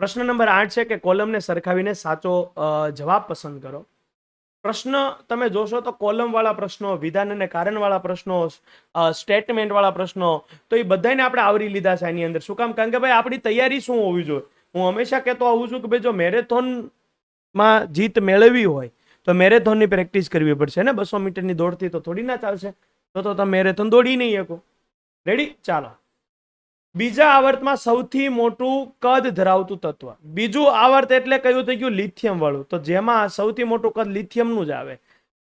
પ્રશ્ન નંબર આઠ છે કે કોલમને સરખાવીને સાચો જવાબ પસંદ કરો. પ્રશ્ન તમે જોશો તો કોલમવાળા પ્રશ્નો, વિધાન અને કારણવાળા પ્રશ્નો સ્ટેટમેન્ટવાળા પ્રશ્નો, તો એ બધાને આપણે આવરી લીધા છે એની અંદર. શું કામ? કારણ કે ભાઈ આપણી તૈયારી શું હોવી જોઈએ? હું હંમેશા કહેતો આવું છું કે ભાઈ જો મેરેથોનમાં જીત મેળવવી હોય, તો મેરેથોનની પ્રેક્ટિસ કરવી પડશે ને? બસો મીટરની દોડથી તો થોડી ના ચાલશે. તો તો તમે મેરેથોન દોડી નહીં શકો. રેડી ચાલો. બીજા આવર્તમાં સૌથી મોટું કદ ધરાવતું તત્વ. બીજું આવર્ત એટલે કયું થઈ ગયું? લિથિયમ વાળું. તો જેમાં સૌથી મોટું કદ લિથિયમનું જ આવે.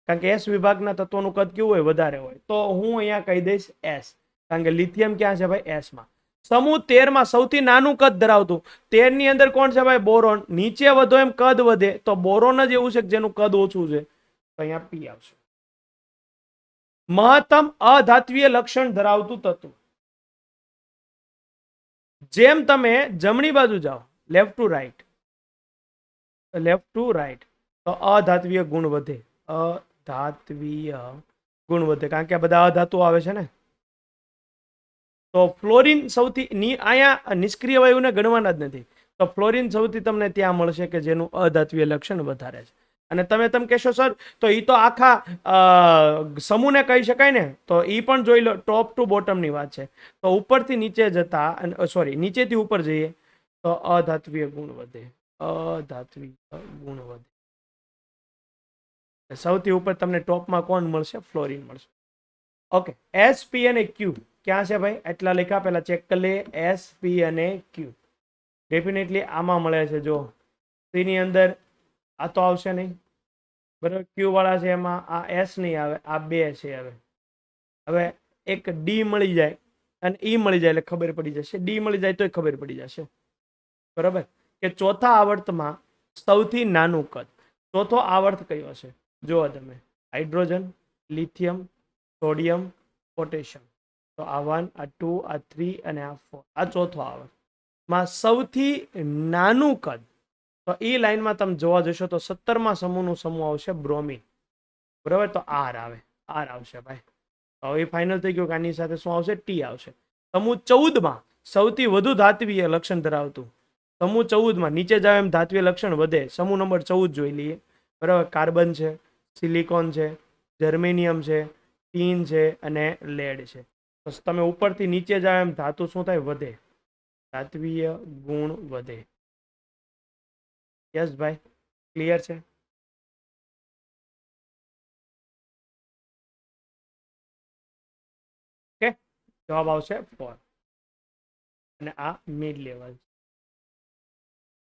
કારણ કે એસ વિભાગના તત્વોનું કદ કેવું હોય? વધારે હોય. તો હું અહીંયા કહી દઈશ એસ. કારણ કે લિથિયમ ક્યાં છે ભાઈ? એસમાં. સમૂહ તેરમાં સૌથી નાનું કદ ધરાવતું. તેરની અંદર કોણ છે ભાઈ? બોરોન. નીચે વધો એમ કદ વધે, તો બોરોન જ એવું છે કે જેનું કદ ઓછું છે. તો અહીંયા પી આવશે. મહત્તમ અધાત્વીય લક્ષણ ધરાવતું તત્વ. જેમ તમે જમણી બાજુ જાઓ left to right left to right તો અધાત્વીય ગુણ વધે. અધાત્વીય ગુણ વધે. કારણ કે આ બધા અધાતુ આવે છે ને? તો ફ્લોરિન સૌથી ની અહીંયા નિષ્ક્રિય વાયુને ગણવાના જ નથી. તો ફ્લોરિન સૌથી તમને ત્યાં મળશે કે જેનું અધાત્વીય લક્ષણ વધારે છે. અને તમે તમે કહેશો, સર, તો એ તો આખા સમૂહને કહી શકાય ને? તો એ પણ જોઈ લો, ટોપ ટુ બોટમની વાત છે. તો ઉપરથી નીચે જતા સોરી, નીચેથી ઉપર જઈએ, તો અધાત્વીય ગુણ વધે, અધાત્વીય ગુણ વધે. સૌથી ઉપર તમને ટોપમાં કોણ મળશે? ફ્લોરિન મળશે. ઓકે એસ પી અને ક્યુ ક્યાં છે ભાઈ? એટલા લેખા, પહેલાં ચેક કરી લઈએ એસ પી અને ક્યુ ડેફિનેટલી આમાં મળે છે, જો. C અંદર આ તો આવશે નહીં. બરાબર? ક્યુ વાળા છે એમાં, આ એસ નહીં આવે, આ બે છે હવે. હવે એક ડી મળી જાય અને ઈ મળી જાય એટલે ખબર પડી જશે. ડી મળી જાય તોય ખબર પડી જશે. બરાબર? કે ચોથા આવર્તમાં સૌથી નાનું કદ. ચોથો આવર્ત કયો હશે જુઓ તમે. Hydrogen, lithium, sodium, potassium. તો આ વન, આ ટુ, આ થ્રી અને આ ફોર. આ ચોથો આવર્તમાં સૌથી નાનું કદ તો એ લાઈનમાં તમે જોવા જશો તો સત્તરમાં સમૂહનું સમૂહ આવશે બ્રોમિન. બરાબર? તો આર આવે. આર આવશે ભાઈ. તો હવે ફાઇનલ થઈ ગયું કે આની સાથે શું આવશે? ટી આવશે. સમૂહ ચૌદમાં સૌથી વધુ ધાત્વીય લક્ષણ ધરાવતું. સમૂહ ચૌદમાં નીચે જાવ એમ ધાત્વીય લક્ષણ વધે. સમૂહ નંબર ચૌદ જોઈ લઈએ. બરાબર? કાર્બન છે, સિલિકોન છે, જર્મેનિયમ છે, ટીન છે અને લેડ છે. તો તમે ઉપરથી નીચે જાવ એમ ધાતુ શું થાય? વધે. ધાત્વીય ગુણ વધે. યસ ભાઈ ક્લિયર છે. ઓકે જવાબ આવશે ફોર અને આ મિડ લેવલ